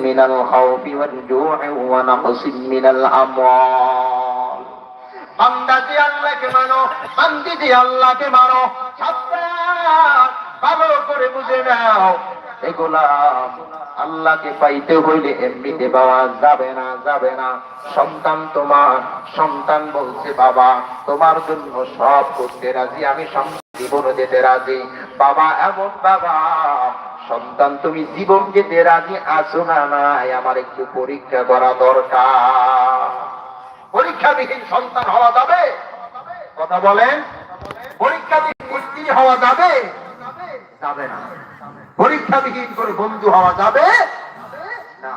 من الخوف والجوع ونقص من الأموال বান্দা যে আল্লাহকে মানো বান্দি যে আল্লাহকে মানো সাবধান, ভালো করে বুঝে নাও এগুলা আল্লাহকে পাইতে হইলে এমনিতে পাওয়া যাবে না যাবে না সন্তান তোমার সন্তান বলছে বাবা তোমার জন্য সব করতে রাজি আমি সন্তান জীবন যেতে রাজি বাবা এমন বাবা সন্তান, তুমি জীবন যেতে রাজি আছো না, নাই, আমার একটু পরীক্ষা করা দরকার। পরীক্ষাবিহীন সন্তান হওয়া যাবে? কথা বলেন। পরীক্ষাবিহীন স্ত্রী হওয়া যাবে? যাবে না। পরীক্ষাবিহীন করে বন্ধু হওয়া যাবে? না।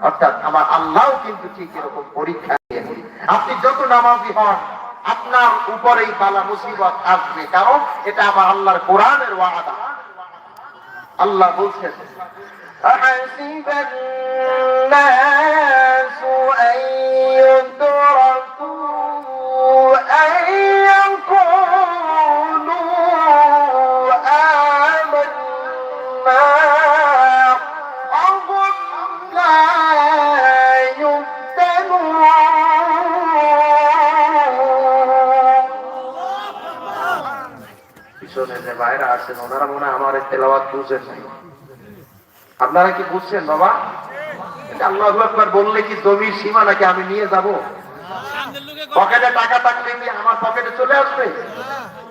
অর্থাৎ আমার আল্লাহ কিন্তু ঠিক এরকম পরীক্ষা নিয়ে আপনি যত নামাজি হন, আপনার উপরেই বালা মুসিবত আসবে। কারণ এটা আমার আল্লাহর কোরআনের ওয়াদা। আল্লাহ বলছেন أحسب الناس أن يتركوا ওনারা মনে হয় আমার তেলাওয়াত বুঝেন নাই। আপনারা কি বুঝছেন বাবা? আল্লাহ একবার বললে কি জমির সীমা নাকি আমি নিয়ে যাব? পকেটে টাকা থাকলে কি আমার পকেটে চলে আসবে?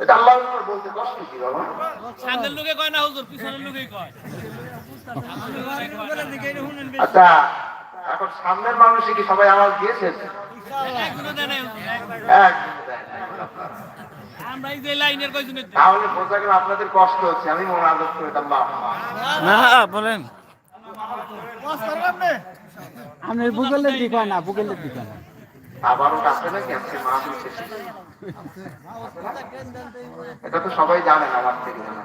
এটা আল্লাহ আকবার বলতে কষ্ট কি বাবা? সামনের লোকে কয় না হুজুর? পিছনের লোকেই কয়। আচ্ছা এখন সামনের মানুষে কি সবাই আওয়াজ দিয়েছেন। এক আমরা এই যে লাইনের তাহলে বোঝা গেল আপনাদের কষ্ট হচ্ছে আমি মনে করে দিতাম না বলেন। দিকে না দিকে না। আবারও কাছে নাকি আজকে মা শেষে। এটা তো সবাই জানেন আমার থেকে হয়।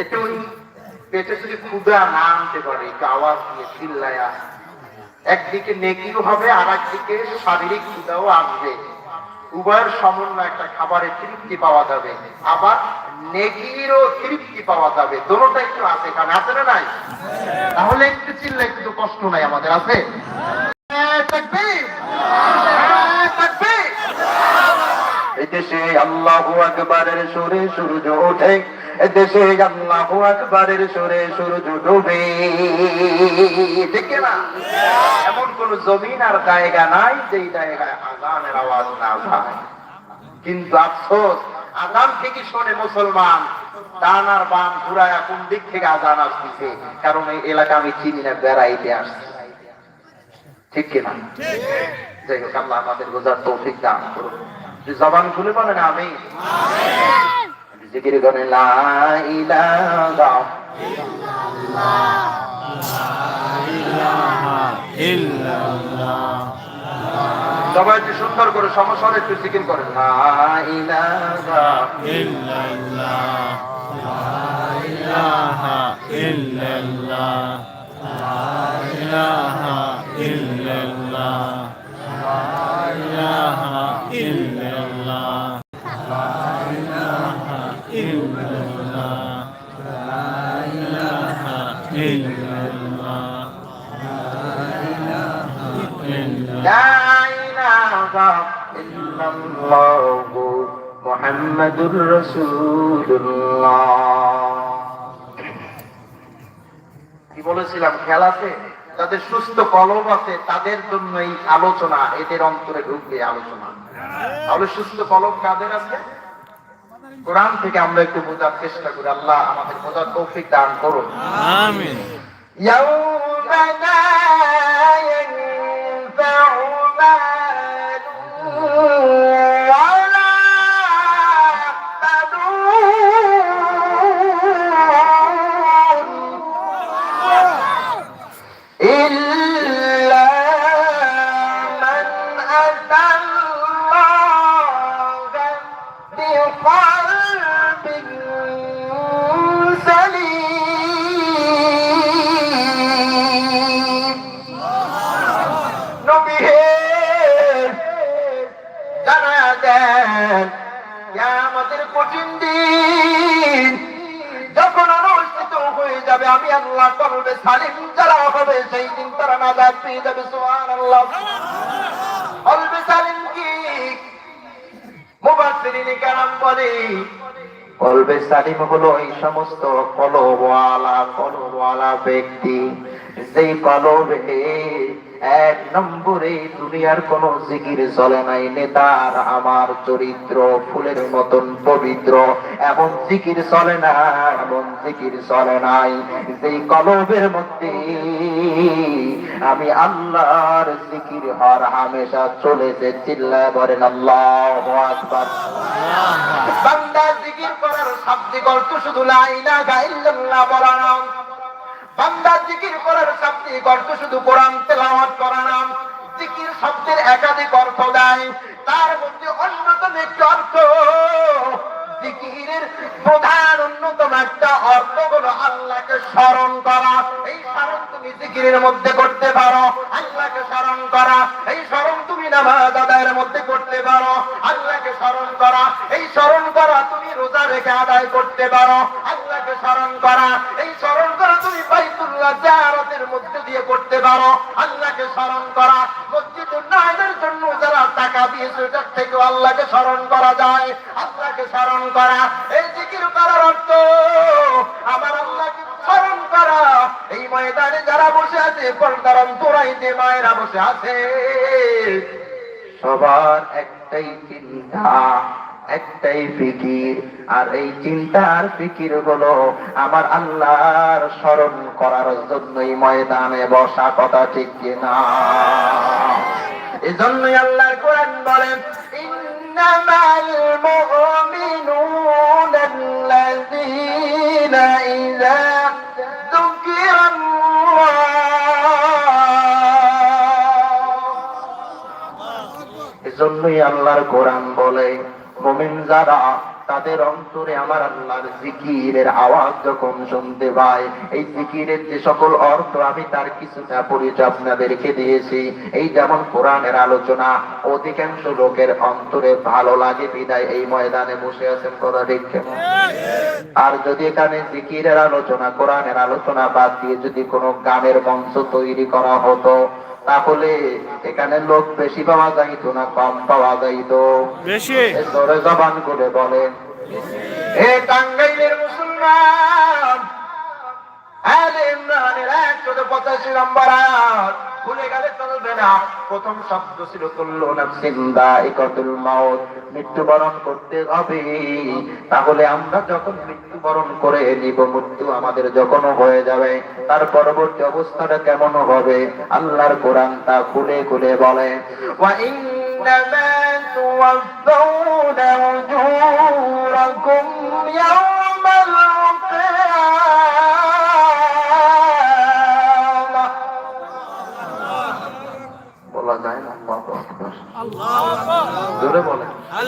একটু ওই পেটে যদি ক্ষুদা না আনতে পারে একটু আওয়াজ দিয়ে চিল্লায়া একদিকে নেকিও হবে আর একদিকে শারীরিক ক্ষুদাও আসবে। উভয়ের সমন্বয় একটা খাবারের তৃপ্তি পাওয়া যাবে। আবার নেকিরও তৃপ্তি পাওয়া যাবে। দোনোটা একটু আছে কারণ আছে না নাই? তাহলে একটু চিল্লা একটু কষ্ট নাই আমাদের, আছে? এই দেশে আল্লাহ আকবরের এদেশে আল্লাহু আকবারের সুরে সূর্য ওঠে। এদেশে আল্লাহু আকবারের সুরে সূর্য ডুবে ঠিক না এমন কোন জমিন আর জায়গা নাই যেই জায়গায় আজানের আওয়াজ না যায়। কিন্তু আফসোস, আজান থেকে শোনে মুসলমান। ডান আর বাম ঘুরায় কোন দিক থেকে আজান আসতেছে? কারণ এই এলাকা আমি চিনি না, বেড়াইতে আসছি। ঠিক কিনা? যাই হোক, আল্লাহ আমাদের বোঝার তৌফিক দান করুন জবান খুলে বলেন আমি জিকির করে, লা ইলাহা সবাই একটু সুন্দর করে সমস্যা একটু জিকির করেন, লা ইলাহা لا কি বলেছিলাম? খেয়াল আছে? যাদের সুস্থ কলম আছে, তাদের জন্য এই আলোচনা, এদের অন্তরে ঢুকবে আলোচনা। তাহলে সুস্থ কলম কাদের আছে? কোরআন থেকে আমরা একটু বোঝার চেষ্টা করি আল্লাহ আমাদের বোঝার তৌফিক দান করুন আমিন يوم لا ينفع مال কলবে সালিম যারা হবে সেই দিন তারা নাজাদ পেয়ে যাবে সুবহানাল্লাহ। কলবে সালিম কি? মুবাসিরিনী কেরাম বলে কলবে সালিম হলো এই সমস্ত কলবওয়ালা কলবওয়ালা ব্যক্তি। যেই কলবে এক নম্বরে দুনিয়ার কোন জিকির চলে নাই নেতার আমার চরিত্র, ফুলের মতন পবিত্র। এমন জিকির চলে না, এমন জিকির চলে নাই। যেই কলবের মধ্যে আমি আল্লাহর জিকির হর হামেশা চলেছে চিল্লায় বলেন আল্লাহ বান্দা প্রধান অন্যতম অর্থ হলো আল্লাহকে স্মরণ করা। এই স্মরণ তুমি জিকিরের মধ্যে করতে পারো। আল্লাহকে স্মরণ করা। এই স্মরণ তুমি নামাজ আদায়ের মধ্যে করতে পারো। আল্লাহকে স্মরণ করা। এই স্মরণ করা তুমি রোজা রেখে আদায় করতে পারো। আল্লাহকে স্মরণ করা। এই স্মরণ করা তুমি বাইতুল্লাহ জারাতের মধ্যে দিয়ে করতে পারো। আল্লাহকে স্মরণ করা। মসজিদ উন্নয়নের জন্য যারা টাকা দিয়েছে ওটার থেকেও আল্লাহকে স্মরণ করা যায়। আল্লাহকে স্মরণ করা। এই জিকির করার অর্থ, আমার আল্লাহকে স্মরণ করা। এই ময়দানে যারা বসে আছে, পর্দার অন্তরাইতে মায়েরা বসে আছে। সবার একটাই চিন্তা একটাই ফিকির, আর এই চিন্তার ফিকির হলো আমার আল্লাহর স্মরণ করার জন্যই ময়দানে বসা কথা ঠিক কিনা। এজন্যই আল্লাহর কোরআন বলেন, ইন্নামাল এজন্যই আল্লাহর কোরআন মুমিন যারা, তাদের অন্তরে আমার আল্লাহর জিকিরের আওয়াজ যখন শুনতে পায়, এই জিকিরের যে সকল অর্থ আমি তার কিছুটা পরিচয় আপনাদেরকে দিয়েছি। এই যেমন কোরআনের আলোচনা, অধিকাংশ লোকের অন্তরে ভালো লাগে, বিদায় এই ময়দানে বসে আছেন, কথা দেখছেন আর যদি এখানে জিকিরের আলোচনা, কোরআনের আলোচনা বাদ দিয়ে যদি কোনো গানের মঞ্চ তৈরি করা হতো তাহলে এখানে লোক বেশি পাওয়া যাইত না কম পাওয়া যাইত। বেশি? জোরে জবান করে বলেন হে টাঙ্গাইলের মুসলমান আলে ইমরানের পঁচাশি নম্বর আয়াত। ভুলে গেলে চলবে না প্রথম শব্দ ছিল কুল্লু নাফসিন দাইকাতুল মাউত মৃত্যুবরণ করতে হবে তাহলে আমরা যখন মৃত্যুবরণ করে নিব মৃত্যু আমাদের যখন হয়ে যাবে তার পরবর্তী অবস্থাটা কেমন হবে আল্লাহর কোরআন তা খুলে খুলে বলে ওয়া ইন্নামা توفون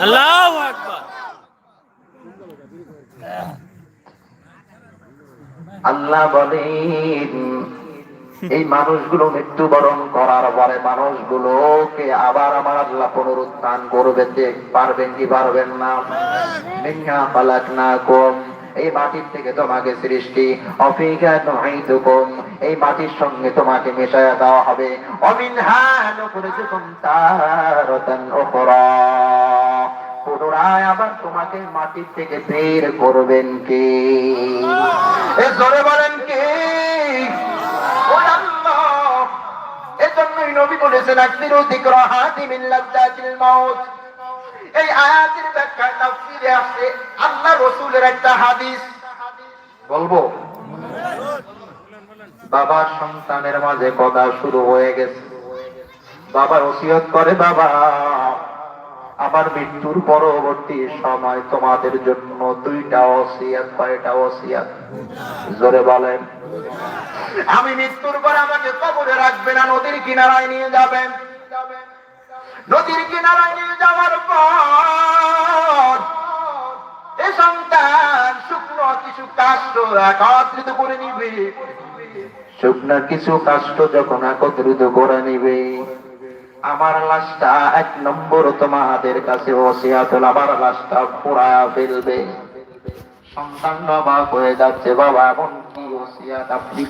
আল্লাহু আল্লাহ বলেন, এই মানুষগুলো মৃত্যুবরণ করার পরে মানুষগুলোকে আবার আমার আল্লাহ পুনরুত্থান করবে, যে পারবেন কি পারবেন না। মিন্না খালাকনাকুম, এই মাটির থেকে তোমাকে সৃষ্টি। অফিকা নুঈদুকুম, এই মাটির সঙ্গে তোমাকে মেশায়া দেওয়া হবে। অমিনহা নুখরিজুকুম তারাতান উখরা। পুনরায় আবার তোমাকে মাটির থেকে বের করবেন কে? জোরে বলেন কে? এজন্যই নবী বলেছেন এই আয়াতের ব্যাখ্যা তাফসীরে আল্লাহ রাসূলের একটা হাদিস। বলব? বাবা সন্তানের মাঝে কথা শুরু হয়ে গেছে। বাবা ওসিয়ত করে, বাবা। আমার মৃত্যুর পরবর্তী সময় তোমাদের জন্য দুইটা ওসিয়াত, কয়টা ওসিয়াত? জোরে বলেন। আমি মৃত্যুর পর আমাকে কবরে রাখবে না, নদীর কিনারায় নিয়ে যাবেন নদীর কিনারায় নিয়ে যাওয়ার পর এ সন্তান শুকনো কিছু কাষ্ট একত্রিত করে নিবে। শুকনো কিছু কাষ্ট যখন একত্রিত করে নিবে আমার লাশটা এক নম্বর তোমাদের কাছে আমার লাশটা পোড়ায়া ফেলবে সন্তান বাবা হয়ে যাচ্ছে, বাবা, এমন কি ওসিয়াত আপনি?